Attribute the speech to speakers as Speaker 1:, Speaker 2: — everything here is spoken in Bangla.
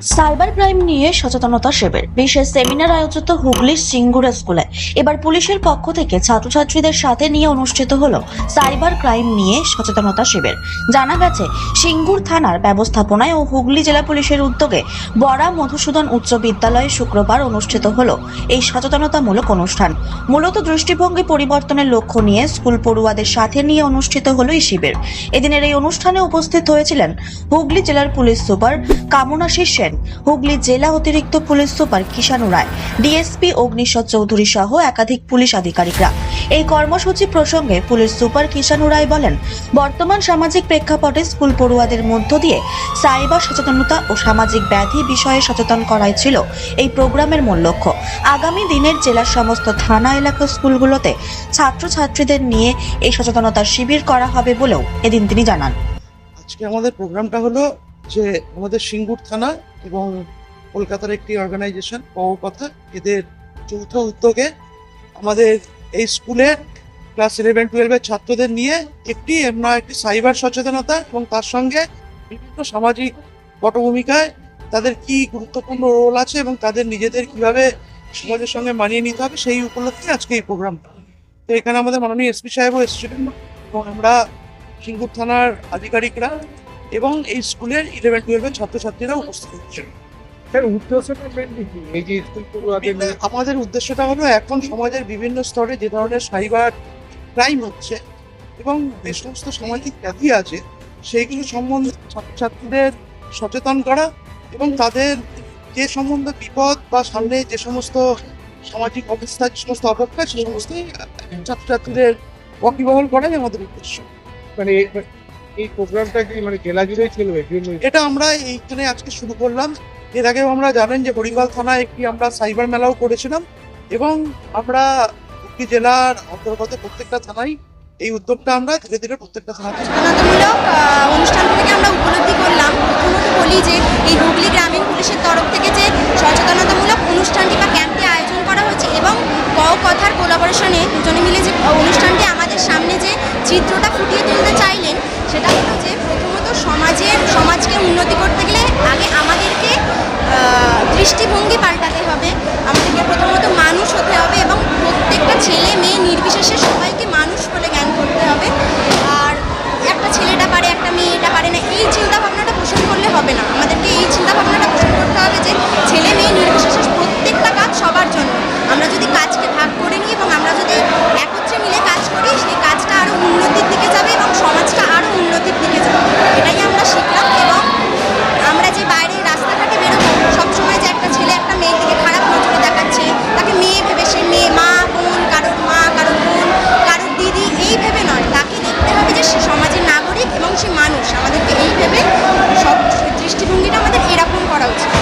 Speaker 1: সাইবার ক্রাইম নিয়ে সচেতনতা শিবির। বিশেষ সেমিনার আয়োজিত হুগলির সিঙ্গুরা স্কুলে। এবার পুলিশের পক্ষ থেকে ছাত্রছাত্রীদের সাথে নিয়ে অনুষ্ঠিত হলো সাইবার ক্রাইম নিয়ে সচেতনতা শিবির। জানা গেছে, সিঙ্গুর থানার ব্যবস্থাপনায় ও হুগলি জেলা পুলিশের উদ্যোগে বড়া মধুসূদন উচ্চ বিদ্যালয়ে শুক্রবার অনুষ্ঠিত হলো এই সচেতনতামূলক অনুষ্ঠান। মূলত দৃষ্টিভঙ্গি পরিবর্তনের লক্ষ্য নিয়ে স্কুল পড়ুয়াদের সাথে নিয়ে অনুষ্ঠিত হলো এই শিবির। এদিনের এই অনুষ্ঠানে উপস্থিত হয়েছিলেন হুগলি জেলার পুলিশ সুপার কামনাশী সেন হুগলি জেলা অতিরিক্ত police super Kishanu Roy, DSP Agnishwar Chowdhury সহ একাধিক পুলিশ আধিকারিকরা। এই কর্মসূচি প্রসঙ্গে পুলিশ সুপার কিষাণু রায় বলেন, বর্তমান সামাজিক প্রেক্ষাপটে স্কুল পড়ুয়াদের মধ্য দিয়ে সাইবার সচেতনতা ও সামাজিক ব্যাধি বিষয়ে সচেতন করাই ছিল এই প্রোগ্রামের মূল লক্ষ্য। আগামী দিনের জেলার সমস্ত থানা এলাকা স্কুলগুলোতে ছাত্রছাত্রীদের নিয়ে এই সচেতনতা শিবির করা হবে বলেও এদিন তিনি জানান।
Speaker 2: আজকে আমাদের প্রোগ্রামটা হলো যে আমাদের সিঙ্গুর থানা এবং কলকাতার একটি অর্গানাইজেশন কথা, এদের যৌথ উদ্যোগে আমাদের এই স্কুলের ক্লাস ইলেভেন টুয়েলভের ছাত্রদের নিয়ে একটি একটি সাইবার সচেতনতা এবং তার সঙ্গে বিভিন্ন সামাজিক পটভূমিকায় তাদের কি গুরুত্বপূর্ণ রোল আছে এবং তাদের নিজেদের কীভাবে সমাজের সঙ্গে মানিয়ে নিতে হবে সেই উপলক্ষে আজকে এই প্রোগ্রামটা তো এখানে আমাদের মাননীয় এসপি সাহেবও এসেছিলেন এবং আমরা সিঙ্গুর থানার আধিকারিকরা এবং এই স্কুলের ইলেভেন টুয়েলভের ছাত্রছাত্রীরা উপস্থিত হচ্ছেন আমাদের উদ্দেশ্যটা হলো এখন সমাজের বিভিন্ন স্তরে যে ধরনের সাইবার ক্রাইম হচ্ছে এবং যে সমস্ত সামাজিক ব্যাধি আছে সেইগুলো সম্বন্ধে ছাত্রছাত্রীদের সচেতন করা এবং তাদের যে সম্বন্ধে বিপদ বা সামনে যে সমস্ত সামাজিক অবস্থা যে সমস্ত অবক্ষয় সে সমস্ত ছাত্রছাত্রীদের ওয়াকিবহল করাই আমাদের উদ্দেশ্য।
Speaker 3: মানে এই- প্রোগ্রামটা কি মানে জেলা জুড়েই চলবে?
Speaker 2: এটা আমরা এইখানে আজকে শুরু করলাম। এর আগেও আমরা জানেন যে হরিপাল থানায় একটি আমরা সাইবার মেলাও করেছিলাম এবং আমরা হুগলি জেলার অন্তর্গত প্রত্যেকটা থানায় এই উদ্যোগটা আমরা ধীরে ধীরে প্রত্যেকটা থানাতে
Speaker 4: অনুষ্ঠান থেকে আমরা উপলব্ধি করলাম। প্রথমত বলি যে এই হুগলি গ্রামীণ পুলিশের তরফ থেকে যে সচেতনতামূলক অনুষ্ঠানটি বা ক্যাম্পটি আয়োজন করা হয়েছে এবং ক কথার কোলাবোরেশনে দুজনে মিলে যে অনুষ্ঠানটি আমাদের সামনে যে চিত্রটা ফুটিয়ে তুলতে চাইলেন সেটা হলো যে প্রথমত সমাজের সমাজকে উন্নতি করতে গেলে আগে আমাদেরকে আহ, দৃষ্টিভঙ্গি পাল্টাতে হবে। আমাদেরকে প্রথমত মানুষ হতে দৃষ্টিভঙ্গিটা আমাদের এরকম করা উচিত।